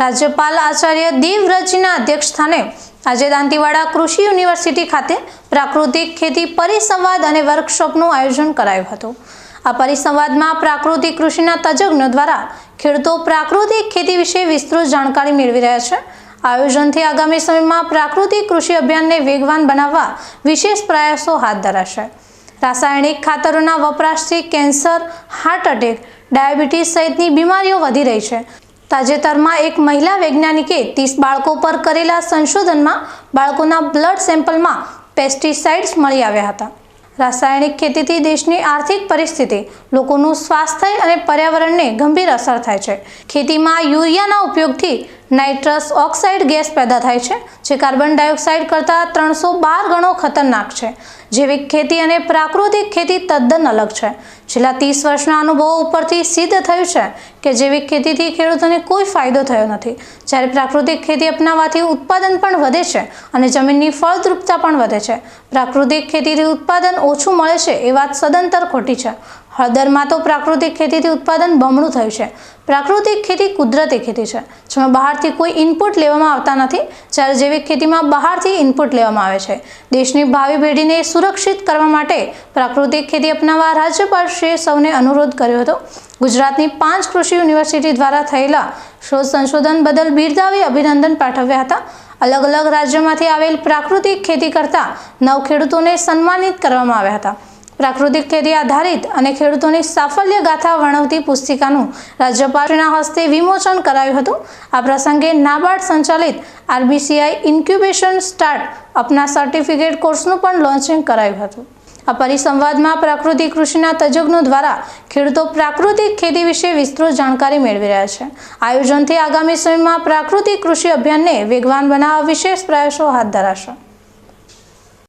રાજ્યપાલ આચાર્ય દેવવ્રતજીના અધ્યક્ષસ્થાને આજે દાંતીવાડા કૃષિ યુનિવર્સિટી ખાતે પ્રાકૃતિક ખેતી પરિસંવાદ અને વર્કશોપનું આયોજન કરાયું હતું. આ પરિસંવાદમાં પ્રાકૃતિક કૃષિના તજજ્ઞો દ્વારા ખેડૂતો પ્રાકૃતિક ખેતી વિશે વિસ્તૃત જાણકારી મેળવી રહ્યા છે. આયોજનથી આગામી સમયમાં પ્રાકૃતિક કૃષિ અભિયાનને વેગવાન બનાવવા વિશેષ પ્રયાસો હાથ ધરાશે. રાસાયણિક ખાતરોના વપરાશથી કેન્સર, હાર્ટ એટેક, ડાયાબિટીસ સહિતની બીમારીઓ વધી રહી છે. તાજેતરમાં એક મહિલા વૈજ્ઞાનિકે ત્રીસ બાળકો પર કરેલા સંશોધનમાં બાળકોના બ્લડ સેમ્પલમાં પેસ્ટિસાઇડ્સ મળી આવ્યા હતા. રાસાયણિક ખેતીથી દેશની આર્થિક પરિસ્થિતિ, લોકોનું સ્વાસ્થ્ય અને પર્યાવરણને ગંભીર અસર થાય છે. ખેતીમાં યુરિયાના ઉપયોગથી નાઇટ્રસ ઓક્સાઇડ ગેસ પેદા થાય છે, જે કાર્બન ડાયોક્સાઇડ કરતાં ત્રણસો બાર ગણો ખતરનાક છે. જૈવિક ખેતી અને પ્રાકૃતિક ખેતી તદ્દન અલગ છે. છેલ્લા ત્રીસ વર્ષના અનુભવો ઉપરથી સિદ્ધ થયું છે કે જૈવિક ખેતીથી ખેડૂતોને કોઈ ફાયદો થયો નથી. જ્યારે પ્રાકૃતિક ખેતી અપનાવવાથી ઉત્પાદન પણ વધે છે અને જમીનની ફળદ્રુપતા પણ વધે છે. પ્રાકૃતિક ખેતીથી ઉત્પાદન ઓછું મળે છે એ વાત સદંતર ખોટી છે. હળદરમાં તો પ્રાકૃતિક ખેતીથી ઉત્પાદન બમણું થયું છે. પ્રાકૃતિક ખેતી કુદરતી ખેતી છે, જેમાં બહારથી કોઈ ઇનપુટ લેવામાં આવતા નથી, જ્યારે જૈવિક ખેતીમાં બહારથી ઇનપુટ લેવામાં આવે છે. દેશની ભાવિ પેઢીને સુરક્ષિત કરવા માટે પ્રાકૃતિક ખેતી અપનાવવા રાજ્યપાલશ્રીએ સૌને અનુરોધ કર્યો હતો. ગુજરાતની પાંચ કૃષિ યુનિવર્સિટી દ્વારા થયેલા શોધ સંશોધન બદલ બિરદાવી અભિનંદન પાઠવ્યા હતા. અલગ અલગ રાજ્યોમાંથી આવેલ પ્રાકૃતિક ખેતી કરતા નવ ખેડૂતોને સન્માનિત કરવામાં આવ્યા હતા. પ્રાકૃતિક ખેતી આધારિત અને ખેડૂતોની સાફલ્ય ગાથા વર્ણવતી પુસ્તિકાનું રાજ્યપાલના હસ્તે વિમોચન કરાયું હતું. આ પ્રસંગે નાબાર્ડ સંચાલિત આરબીસીઆઈ ઇન્ક્યુબેશન સ્ટાર્ટ અપના સર્ટિફિકેટ કોર્સનું પણ લોન્ચિંગ કરાયું હતું. આ પરિસંવાદમાં પ્રાકૃતિક કૃષિના તજજ્ઞો દ્વારા ખેડૂતો પ્રાકૃતિક ખેતી વિશે વિસ્તૃત જાણકારી મેળવી રહ્યા છે. આયોજનથી આગામી સમયમાં પ્રાકૃતિક કૃષિ અભિયાનને વેગવાન બનાવવા વિશેષ પ્રયાસો હાથ ધરાશે.